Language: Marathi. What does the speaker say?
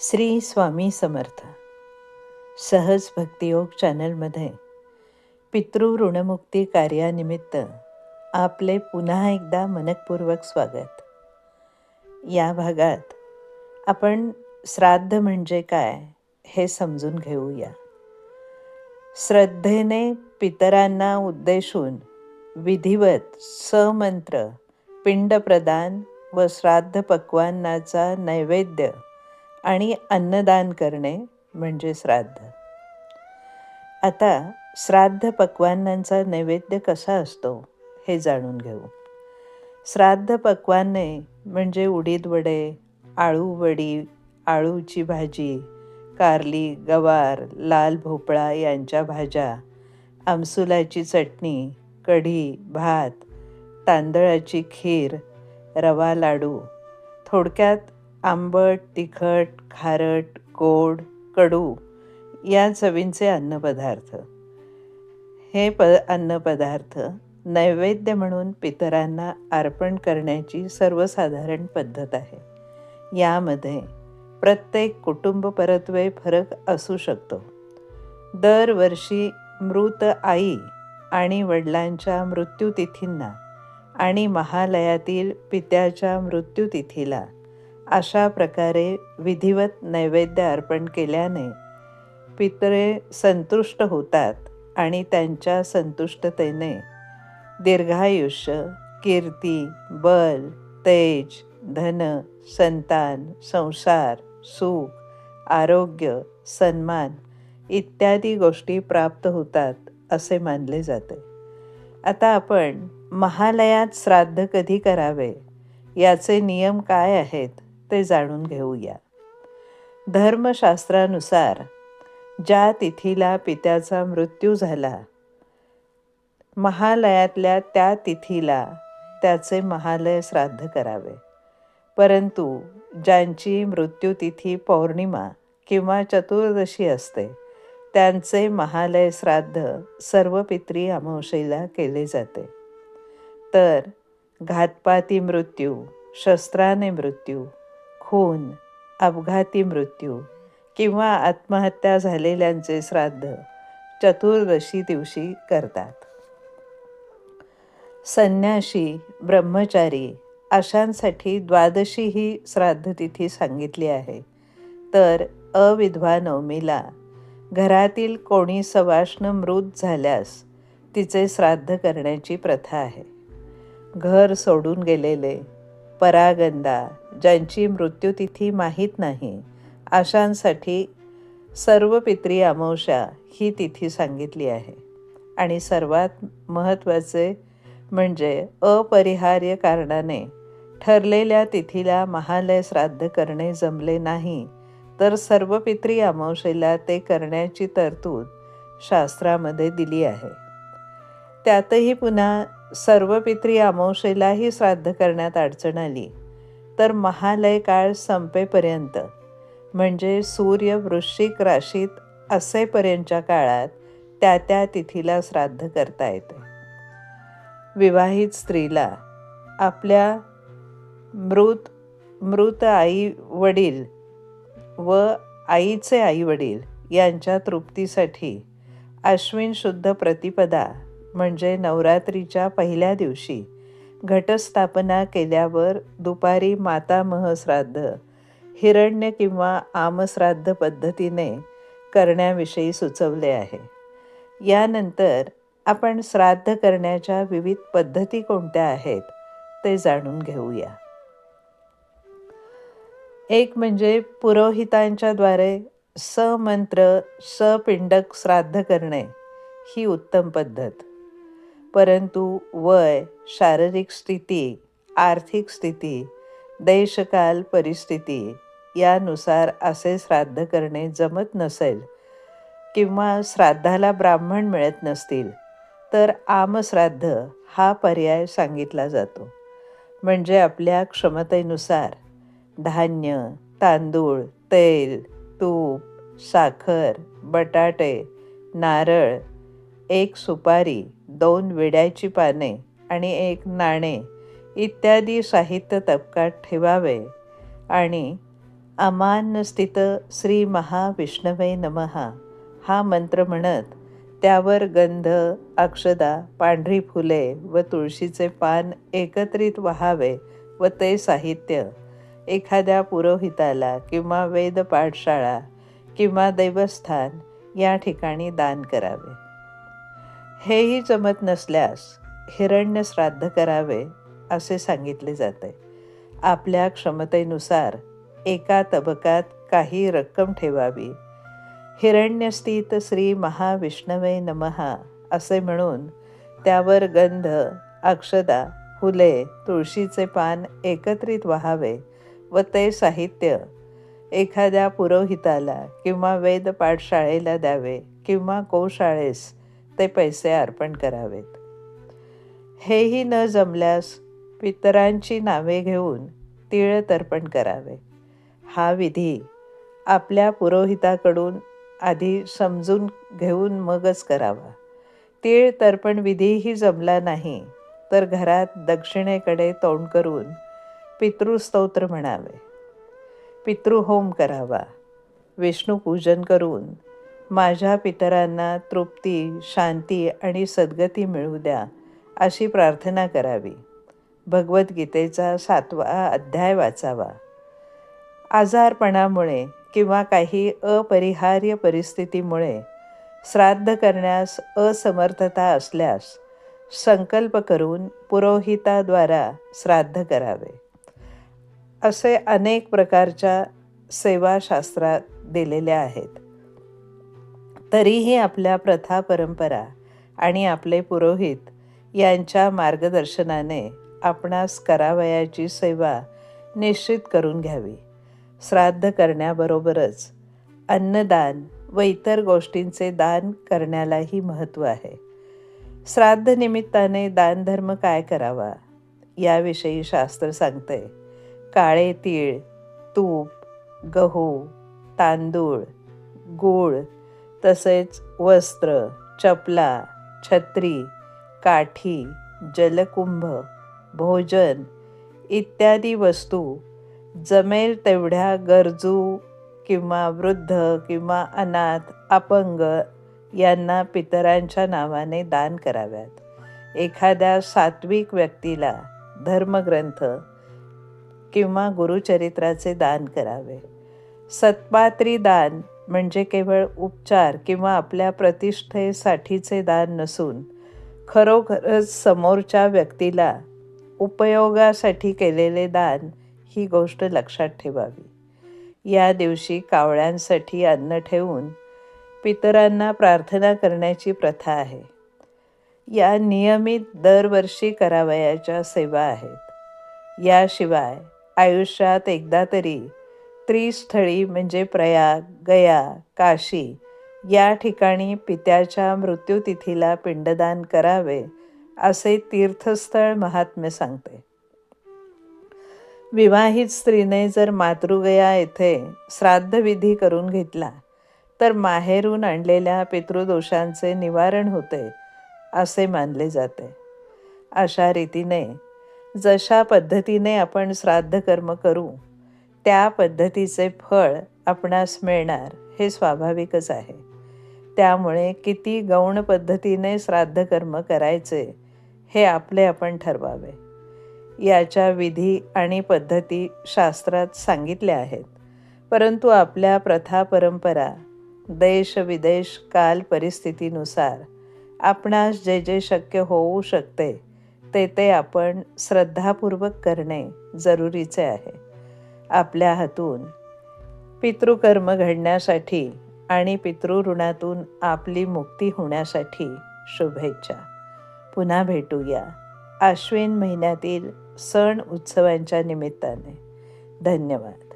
श्री स्वामी समर्थ. सहज भक्तियोग चॅनलमध्ये पितृ ऋणमुक्ती कार्यानिमित्त आपले पुन्हा एकदा मनकपूर्वक स्वागत. या भागात आपण श्राद्ध म्हणजे काय हे समजून घेऊया. श्रद्धेने पितरांना उद्देशून विधिवत समंत्र पिंडप्रदान व श्राद्ध पक्वांनाचा नैवेद्य आणि अन्नदान करणे म्हणजे श्राद्ध. आता श्राद्ध पक्वान्नांचा नैवेद्य कसा असतो हे जाणून घेऊ. श्राद्ध पक्वान्ने म्हणजे उडीद वडे आळू वडी आळूची भाजी कारली गवार लाल भोपळा यांच्या भाज्या आमसुलाची चटणी कढी भात तांदळाची खीर रवा लाडू थोडक्यात आंबट तिखट खारट गोड कडू या चवींचे अन्नपदार्थ. हे प अन्नपदार्थ नैवेद्य म्हणून पितरांना अर्पण करण्याची सर्वसाधारण पद्धत आहे. यामध्ये प्रत्येक कुटुंब परत्वे फरक असू शकतो. दरवर्षी मृत आई आणि वडिलांच्या मृत्यूतिथींना आणि महालयातील पित्याच्या मृत्यूतिथीला अशा प्रकारे विधिवत नैवेद्य अर्पण केल्याने पितरे संतुष्ट होतात आणि त्यांच्या संतुष्टतेने दीर्घायुष्य कीर्ती बल तेज धन संतान संसार सुख आरोग्य सन्मान इत्यादी गोष्टी प्राप्त होतात असे मानले जाते. आता आपण महालयात श्राद्ध कधी करावे? याचे नियम काय आहेत? ते जाणून घेऊया. धर्मशास्त्रानुसार ज्या तिथीला पित्याचा मृत्यू झाला महालयातल्या त्या तिथीला त्याचे महालय श्राद्ध करावे. परंतु ज्यांची मृत्यूतिथी पौर्णिमा किंवा चतुर्दशी असते त्यांचे महालय श्राद्ध सर्व पित्री अमावशेला केले जाते. तर घातपाती मृत्यू शस्त्राने मृत्यू खून अपघाती मृत्यू किंवा आत्महत्या झालेल्यांचे श्राद्ध चतुर्दशी दिवशी करतात. संन्याशी ब्रह्मचारी अशांसाठी द्वादशी ही श्राद्धतिथी सांगितली आहे. तर अविधवा नवमीला घरातील कोणी सवाष्ण मृत झाल्यास तिचे श्राद्ध करण्याची प्रथा आहे. घर सोडून गेलेले परागंदा ज्यांची मृत्यूतिथी माहीत नाही अशांसाठी सर्व पित्री अमावशा ही तिथी सांगितली आहे. आणि सर्वात महत्त्वाचे म्हणजे अपरिहार्य कारणाने ठरलेल्या तिथीला महालय श्राद्ध करणे जमले नाही तर सर्व पित्री अमावशेला ते करण्याची तरतूद शास्त्रामध्ये दिली आहे. त्यातही पुन्हा सर्व पित्री अमावशेलाही श्राद्ध करण्यात अडचण आली. तर महालय काळ संपेपर्यंत म्हणजे सूर्य वृश्चिक राशीत असेपर्यंतच्या काळात त्या त्या तिथीला श्राद्ध करता येते. विवाहित स्त्रीला आपल्या मृत मृत आई वडील व आईचे आई वडील यांच्या तृप्तीसाठी अश्विन शुद्ध प्रतिपदा म्हणजे नवरात्रीच्या पहिल्या दिवशी. घटस्थापना केल्यावर दुपारी मातामह श्राद्ध हिरण्य किंवा आमश्राद्ध पद्धतीने करण्याविषयी सुचवले आहे. यानंतर आपण श्राद्ध करण्याच्या विविध पद्धती कोणत्या आहेत ते जाणून घेऊया. एक म्हणजे पुरोहितांच्याद्वारे समंत्र सपिंडक श्राद्ध करणे ही उत्तम पद्धत. परंतु वय शारीरिक स्थिती आर्थिक स्थिती देशकाल परिस्थिती यानुसार असे श्राद्ध करणे जमत नसेल किंवा श्राद्धाला ब्राह्मण मिळत नसतील तर आमश्राद्ध हा पर्याय सांगितला जातो. म्हणजे आपल्या क्षमतेनुसार धान्य तांदूळ तेल तूप साखर बटाटे नारळ एक सुपारी दोन विड्याची पाने आणि एक नाणे इत्यादी साहित्य तबकात ठेवावे आणि अमान स्थित श्री महाविष्णवे नमहा हा मंत्र म्हणत त्यावर गंध अक्षदा पांढरी फुले व तुळशीचे पान एकत्रित व्हावे व ते साहित्य एखाद्या पुरोहिताला किंवा वेद पाठशाळा किंवा देवस्थान या ठिकाणी दान करावे. हेही जमत नसल्यास हिरण्य श्राद्ध करावे असे सांगितले जाते. आपल्या क्षमतेनुसार एका तबकात काही रक्कम ठेवावी. हिरण्यस्थित श्री महाविष्णवे नमहा असे म्हणून त्यावर गंध अक्षदा फुले तुळशीचे पान एकत्रित व्हावे व ते साहित्य एखाद्या पुरोहिताला किंवा वेद पाठशाळेला द्यावे किंवा गोशाळेस ते पैसे अर्पण करावेत. हेही न जमल्यास पितरांची नावे घेऊन तिळ तर्पण करावे. हा विधी आपल्या पुरोहिताकडून आधी समजून घेऊन मगच करावा. तीळ तर्पण विधीही जमला नाही तर घरात दक्षिणेकडे तोंड करून पितृस्तोत्र म्हणावे. पितृहोम करावा. विष्णूपूजन करून माझ्या पितरांना तृप्ती शांती आणि सद्गती मिळू द्या अशी प्रार्थना करावी. भगवद्गीतेचा सातवा अध्याय वाचावा. आजारपणामुळे किंवा काही अपरिहार्य परिस्थितीमुळे श्राद्ध करण्यास असमर्थता असल्यास संकल्प करून पुरोहिताद्वारा श्राद्ध करावे. असे अनेक प्रकारच्या सेवाशास्त्रात दिलेल्या आहेत. तरीही आपल्या प्रथा परंपरा आणि आपले पुरोहित यांच्या मार्गदर्शनाने आपणास करावयाची सेवा निश्चित करून घ्यावी. श्राद्ध करण्याबरोबरच अन्नदान व इतर गोष्टींचे दान करण्यालाही महत्त्व आहे. श्राद्ध निमित्ताने दानधर्म काय करावा याविषयी शास्त्र सांगते. काळे तीळ तूप गहू तांदूळ गूळ तसेच वस्त्र चपला छत्री काठी जलकुंभ भोजन इत्यादी वस्तू जमेल तेवढ्या गरजू किंवा वृद्ध किंवा अनाथ अपंग यांना पितरांच्या नावाने दान कराव्यात. एखाद्या सात्विक व्यक्तीला धर्मग्रंथ किंवा गुरुचरित्राचे दान करावे. सत्पात्री दान म्हणजे केवळ उपचार किंवा आपल्या प्रतिष्ठेसाठीचे दान नसून खरोखरच समोरच्या व्यक्तीला उपयोगासाठी केलेले दान ही गोष्ट लक्षात ठेवावी. या दिवशी कावळ्यांसाठी अन्न ठेवून पितरांना प्रार्थना करण्याची प्रथा आहे. या नियमित दरवर्षी करावयाच्या सेवा आहेत. याशिवाय आयुष्यात एकदा तरी त्रिस्थळी म्हणजे प्रयाग गया काशी या ठिकाणी पित्याच्या मृत्यूतिथीला पिंडदान करावे असे तीर्थस्थळ महात्म्य सांगते. विवाहित स्त्रीने जर मातृगया येथे श्राद्धविधी करून घेतला तर माहेरून आणलेल्या पितृदोषांचे निवारण होते असे मानले जाते. अशा रीतीने जशा पद्धतीने आपण श्राद्ध कर्म करू त्या पद्धतीचे फळ आपणास मिळणार हे स्वाभाविकच आहे. त्यामुळे किती गौण पद्धतीने श्राद्ध कर्म करायचे हे आपले आपण ठरवावे. याच्या विधी आणि पद्धती शास्त्रात सांगितल्या आहेत. परंतु आपल्या प्रथा परंपरा देश विदेश काल परिस्थितीनुसार आपणास जे जे शक्य होऊ शकते ते ते आपण श्रद्धापूर्वक करणे जरुरीचे आहे. आपल्या हातून. पितृकर्म घडण्यासाठी आणि पितृऋणातून आपली मुक्ती होण्यासाठी शुभेच्छा. पुन्हा भेटूया आश्विन महिन्यातील सण उत्सवांच्या निमित्ताने. धन्यवाद.